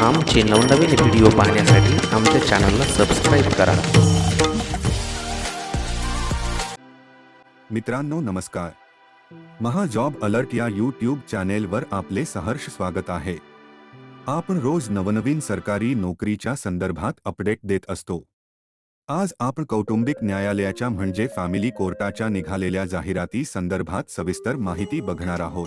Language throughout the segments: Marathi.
आमचे नवनवीन व्हिडिओ पाहण्यासाठी आमच्या चॅनलला सबस्क्राईब करा. मित्रांनो नमस्कार. महाजॉब अलर्ट या यूट्यूब चॅनेलवर आपले सहर्ष स्वागत आहे. आपण रोज नवनवीन सरकारी नोकरीच्या संदर्भात अपडेट देत असतो. आज आपण कौटुंबिक न्यायालयाच्या म्हणजे फॅमिली कोर्टाच्या निघालेल्या जाहिराती संदर्भात सविस्तर माहिती बघणार आहोत.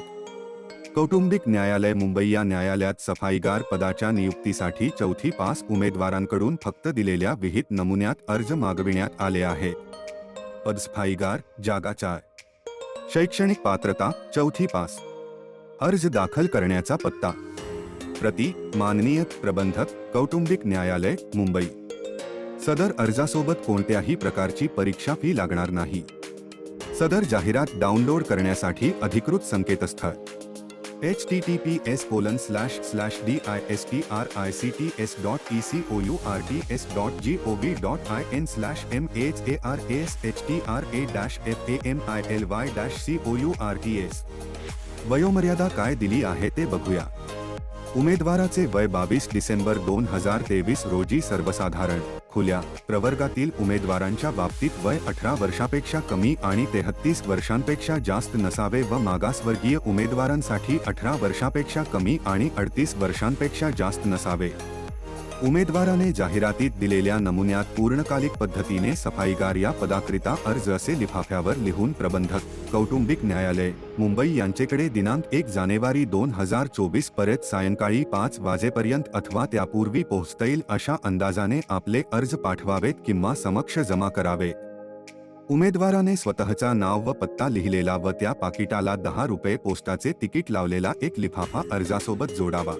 कौटुंबिक न्यायालय मुंबई या न्यायालयात सफाईगार पदाच्या नियुक्तीसाठी चौथी पास उमेदवारांकडून फक्त दिलेल्या विहित नमुन्यात अर्ज मागविण्यात आले आहे. पदस्थायीगार जागा चार. शैक्षणिक पात्रता चौथी पास. अर्ज दाखल करण्याचा पत्ता. प्रति माननीय प्रबंधक कौटुंबिक न्यायालय मुंबई. सदर अर्जासोबत कोणत्याही प्रकारची परीक्षा फी लागणार नाही. सदर जाहिरात डाउनलोड करण्यासाठी अधिकृत संकेतस्थळ. H T T P S colon slash slash D I S T R I C T S dot E C O U R T S dot G O V dot I N slash M H A R S H T R A dash F A M I L Y dash C O U R T S वयोमर्यादा काय दिली आहे ते बघूया उमेदवाराचे वय बावीस डिसेंबर दोन हजार तेवीस रोजी सर्वसाधारण. खुल्या प्रवर्गातील उमेदवारांच्या बाबतीत वय अठरा वर्षापेक्षा कमी आणि तेहत्तीस वर्षांपेक्षा जास्त नसावे व मागासवर्गीय उमेदवारांसाठी अठरा वर्षापेक्षा कमी आणि अडतीस वर्षांपेक्षा जास्त नसावे. उमेदवाराने जाहिरातीत दिलेल्या नमुन्यात पूर्णकालिक पद्धतीने सफाईगार या पदाकरिता अर्ज असे लिफाफ्यावर लिहून प्रबंधक कौटुंबिक न्यायालय मुंबई यांचेकडे दिनांक एक जानेवारी दोन हजार चोवीसपर्यंत सायंकाळी पाच वाजेपर्यंत अथवा त्यापूर्वी पोहोचता येईल अशा अंदाजाने आपले अर्ज पाठवावेत किंवा समक्ष जमा करावे. उमेदवाराने स्वतःचा नाव व पत्ता लिहिलेला व त्या पाकिटाला दहा रुपये पोस्टाचे तिकीट लावलेला एक लिफाफा अर्जासोबत जोडावा.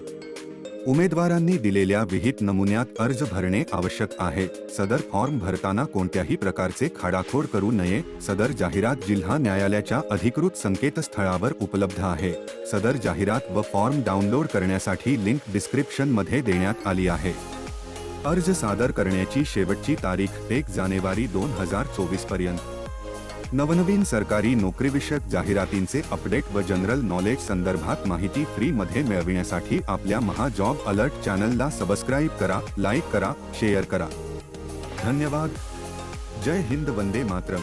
उमेदवारांनी दिलेल्या विहित नमुन्यात अर्ज भरणे आवश्यक आहे. सदर फॉर्म भरताना कोणत्याही प्रकारचे खाडाखोड करू नये. सदर जाहिरात जिल्हा न्यायालयाच्या अधिकृत संकेतस्थळावर उपलब्ध आहे. सदर जाहिरात व फॉर्म डाउनलोड करण्यासाठी लिंक डिस्क्रिप्शनमध्ये देण्यात आली आहे. अर्ज सादर करण्याची शेवटची तारीख एक जानेवारी दोन हजार चोवीसपर्यंत. नवनवीन सरकारी नोकरीविषयक जाहिरातींचे अपडेट व जनरल नॉलेज संदर्भात माहिती फ्रीमध्ये मिळविण्यासाठी आपल्या महाजॉब अलर्ट चॅनलला सबस्क्राईब करा लाईक करा शेअर करा. धन्यवाद. जय हिंद वंदे मातरम.